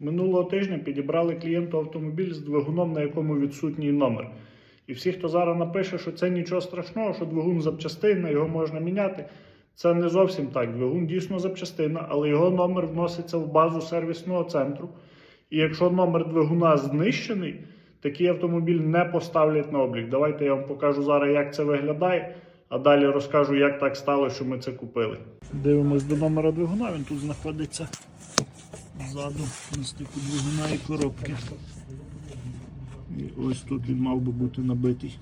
Минулого тижня підібрали клієнту автомобіль з двигуном, на якому відсутній номер. І всі, хто зараз напише, що це нічого страшного, що двигун запчастина, його можна міняти. Це не зовсім так. Двигун дійсно запчастина, але його номер вноситься в базу сервісного центру. І якщо номер двигуна знищений, такий автомобіль не поставлять на облік. Давайте я вам покажу зараз, як це виглядає, а далі розкажу, як так стало, що ми це купили. Дивимось до номера двигуна, він тут знаходиться ззаду на двигуна і коробки. І ось тут він мав би бути набитий.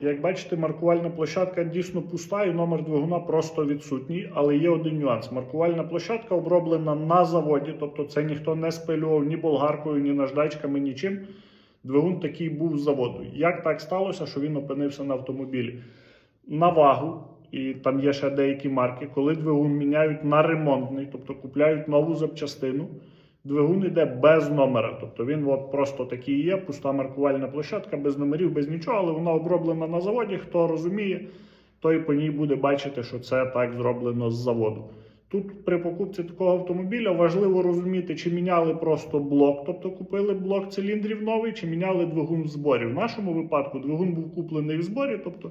Як бачите, маркувальна площадка дійсно пуста і номер двигуна просто відсутній, але є один нюанс. Маркувальна площадка оброблена на заводі, тобто це ніхто не спилював ні болгаркою, ні наждачками, нічим. Двигун такий був з заводу. Як так сталося, що він опинився на автомобілі? На вагу, і там є ще деякі марки, коли двигун міняють на ремонтний, тобто купляють нову запчастину. Двигун йде без номера, тобто він от просто такий є, пуста маркувальна площадка, без номерів, без нічого, але вона оброблена на заводі. Хто розуміє, той по ній буде бачити, що це так зроблено з заводу. Тут при покупці такого автомобіля важливо розуміти, чи міняли просто блок, тобто купили блок циліндрів новий, чи міняли двигун в зборі. В нашому випадку двигун був куплений в зборі, тобто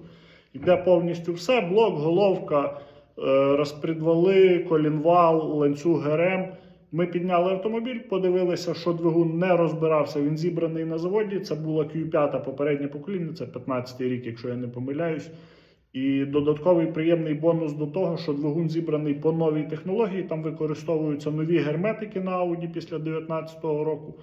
йде повністю все: блок, головка, е, розпредвали, колінвал, ланцюг ГРМ. Ми підняли автомобіль, подивилися, що двигун не розбирався. Він зібраний на заводі. Це була Q5 попереднє покоління, це 15-й рік, якщо я не помиляюсь. І додатковий приємний бонус до того, що двигун зібраний по новій технології. Там використовуються нові герметики на Audi після 2019 року,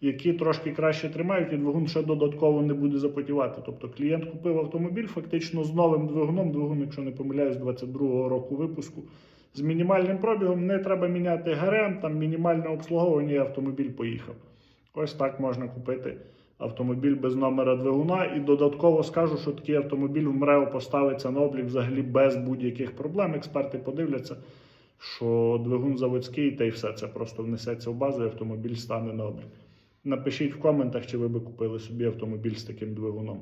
які трошки краще тримають, і двигун ще додатково не буде запотівати. Тобто клієнт купив автомобіль фактично з новим двигуном. Двигун, якщо не помиляюсь, 22-го року випуску. З мінімальним пробігом не треба міняти ГРМ, там мінімальне обслуговування і автомобіль поїхав. Ось так можна купити автомобіль без номера двигуна. І додатково скажу, що такий автомобіль в МРЕО поставиться на облік взагалі без будь-яких проблем. Експерти подивляться, що двигун заводський, та й все це просто внесеться в базу, і автомобіль стане на облік. Напишіть в коментах, чи ви би купили собі автомобіль з таким двигуном.